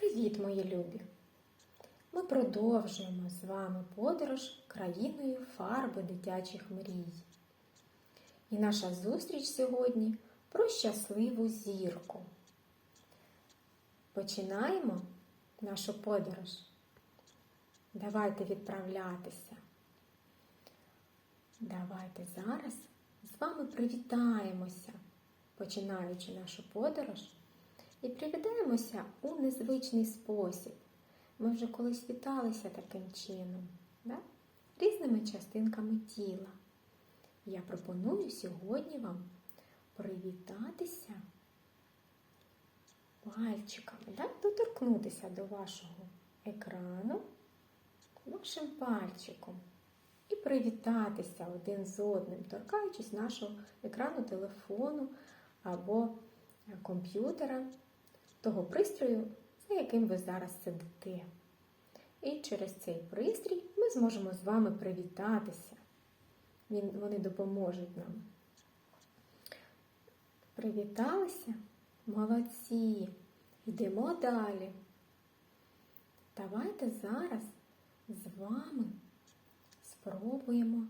Привіт, мої любі! Ми продовжуємо з вами подорож країною фарби дитячих мрій. І наша зустріч сьогодні про щасливу зірку. Починаємо нашу подорож. Давайте відправлятися. Давайте зараз з вами привітаємося, починаючи нашу подорож. І привітаємося у незвичний спосіб. Ми вже колись віталися таким чином, да? різними частинками тіла. Я пропоную сьогодні вам привітатися пальчиками, да? доторкнутися до вашого екрану вашим пальчиком і привітатися один з одним, торкаючись нашого екрану телефону або комп'ютера того пристрою, за яким ви зараз сидите. І через цей пристрій ми зможемо з вами привітатися. Він, Вони допоможуть нам. Привіталися? Молодці! Йдемо далі. Давайте зараз з вами спробуємо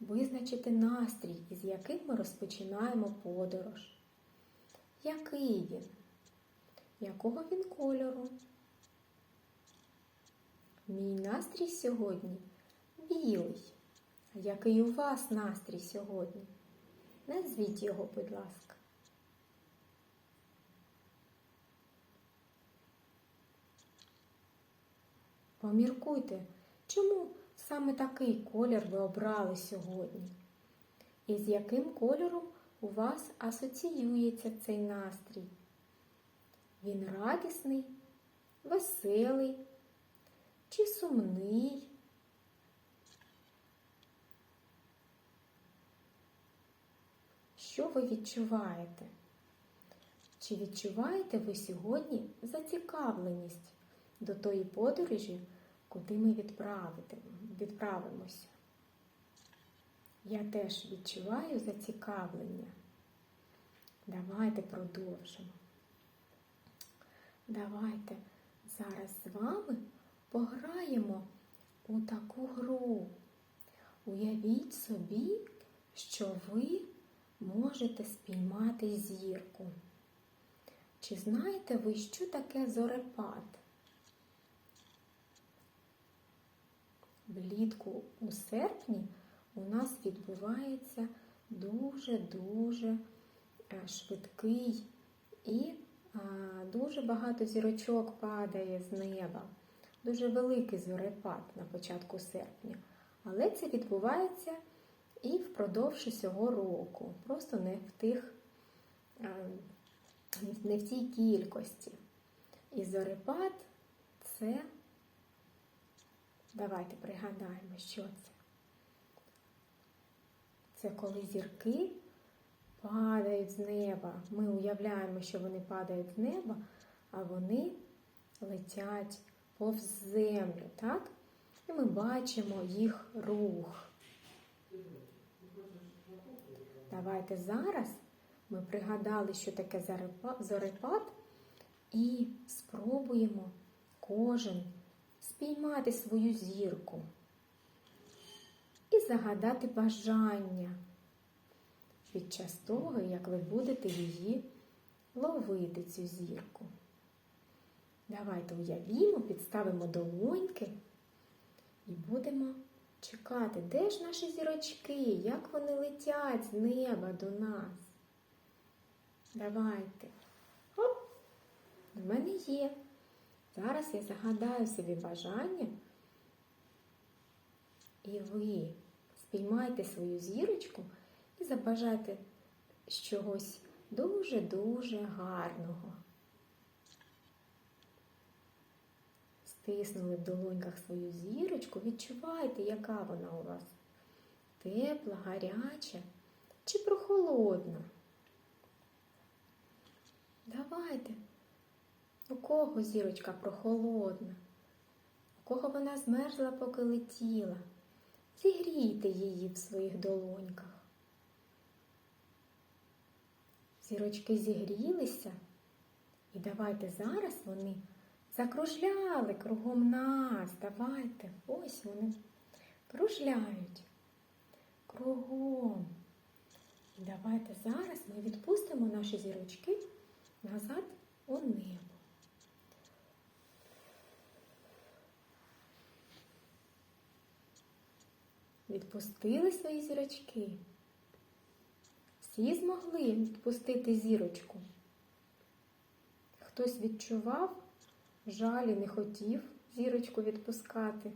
визначити настрій, із яким ми розпочинаємо подорож. Який він? Якого він кольору? Мій настрій сьогодні білий. А який у вас настрій сьогодні? Назвіть його, будь ласка. Поміркуйте, чому саме такий колір ви обрали сьогодні? І з яким кольором у вас асоціюється цей настрій? Він радісний, веселий чи сумний? Що ви відчуваєте? Чи відчуваєте ви сьогодні зацікавленість до тої подорожі, куди ми відправимося? Я теж відчуваю зацікавлення. Давайте продовжимо. Давайте зараз з вами пограємо у таку гру. Уявіть собі, що ви можете спіймати зірку. Чи знаєте ви, що таке зорепад? Влітку у серпні у нас відбувається дуже-дуже швидкий і дуже багато зірочок падає з неба. Дуже великий зорепад на початку серпня. Але це відбувається і впродовж усього року. Просто не в тих, не в тій кількості. І зорепад це, давайте пригадаємо, що це. Це коли зірки падають з неба. Ми уявляємо, що вони падають з неба, а вони летять повз землю, так? І ми бачимо їх рух. Давайте зараз ми пригадали, що таке зорепад, і спробуємо кожен спіймати свою зірку і загадати бажання під час того, як ви будете її ловити, цю зірку. Давайте уявімо, підставимо долоньки і будемо чекати, де ж наші зірочки, як вони летять з неба до нас. Давайте. Оп! У мене є. Зараз я загадаю собі бажання. І ви спіймайте свою зірочку і забажайте чогось дуже-дуже гарного. Стиснули в долоньках свою зірочку, відчувайте, яка вона у вас. Тепла, гаряча чи прохолодна. Давайте. У кого зірочка прохолодна? У кого вона змерзла, поки летіла? Зігрійте її в своїх долоньках. Зірочки зігрілися, і давайте зараз вони закружляли кругом нас. Давайте. Ось вони кружляють кругом. І давайте зараз ми відпустимо наші зірочки назад у небо. Відпустили свої зірочки. Всі змогли відпустити зірочку. Хтось відчував жаль і не хотів зірочку відпускати.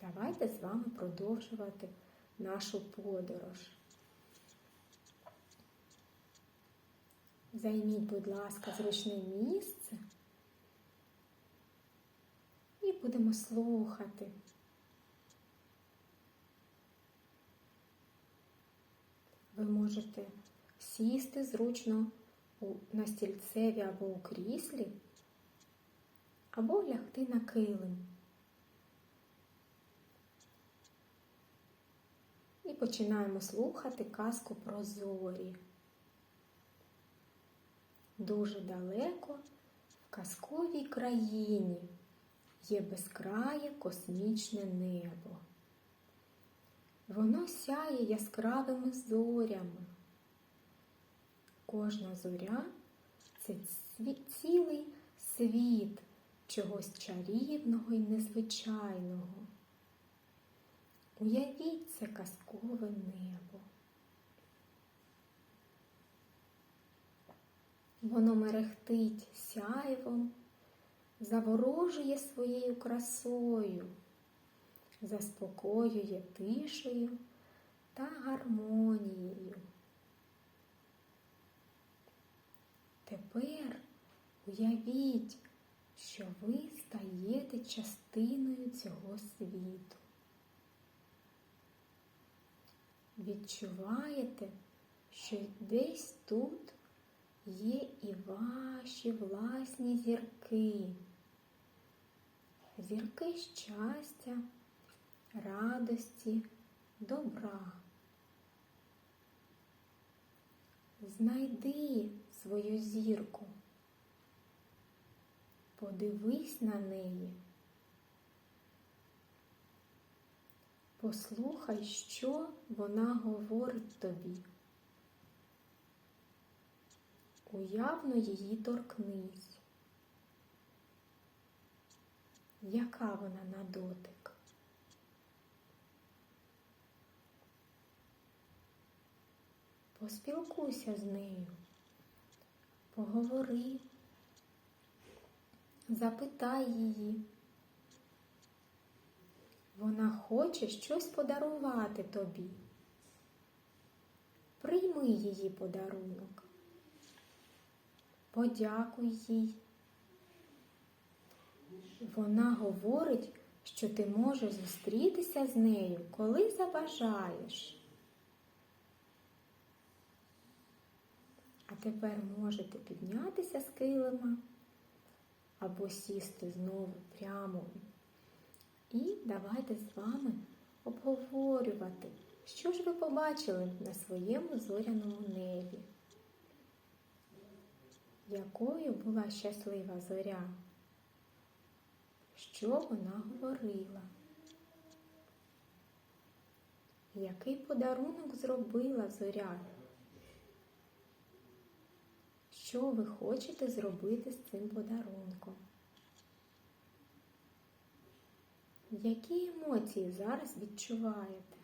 Давайте з вами продовжувати нашу подорож. Займіть, будь ласка, зручне місце і будемо слухати. Ви можете сісти зручно на стільцеві або у кріслі, або лягти на килим. І починаємо слухати казку про зорі. Дуже далеко в казковій країні є безкрає космічне небо. Воно сяє яскравими зорями. Кожна зоря це цілий світ чогось чарівного і незвичайного. Уявіть це казкове небо. Воно мерехтить сяйвом, заворожує своєю красою, заспокоює тишею та гармонією. Тепер уявіть, що ви стаєте частиною цього світу. Відчуваєте, що десь тут є і ваші власні зірки. Зірки щастя, радості, добра. Знайди свою зірку. Подивись на неї. Послухай, що вона говорить тобі. Уявно її торкнись. Яка вона на дотик? Поспілкуйся з нею, поговори, запитай її. Вона хоче щось подарувати тобі. Прийми її подарунок. Подякуй їй. Вона говорить, що ти можеш зустрітися з нею, коли забажаєш. А тепер можете піднятися з килима або сісти знову прямо. І давайте з вами обговорювати, що ж ви побачили на своєму зоряному небі. Якою була щаслива зоря? Що вона говорила? Який подарунок зробила зоря? Що ви хочете зробити з цим подарунком? Які емоції зараз відчуваєте?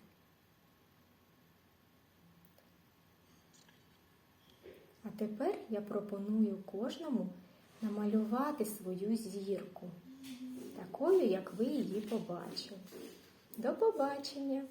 А тепер я пропоную кожному намалювати свою зірку, такою, як ви її побачили. До побачення!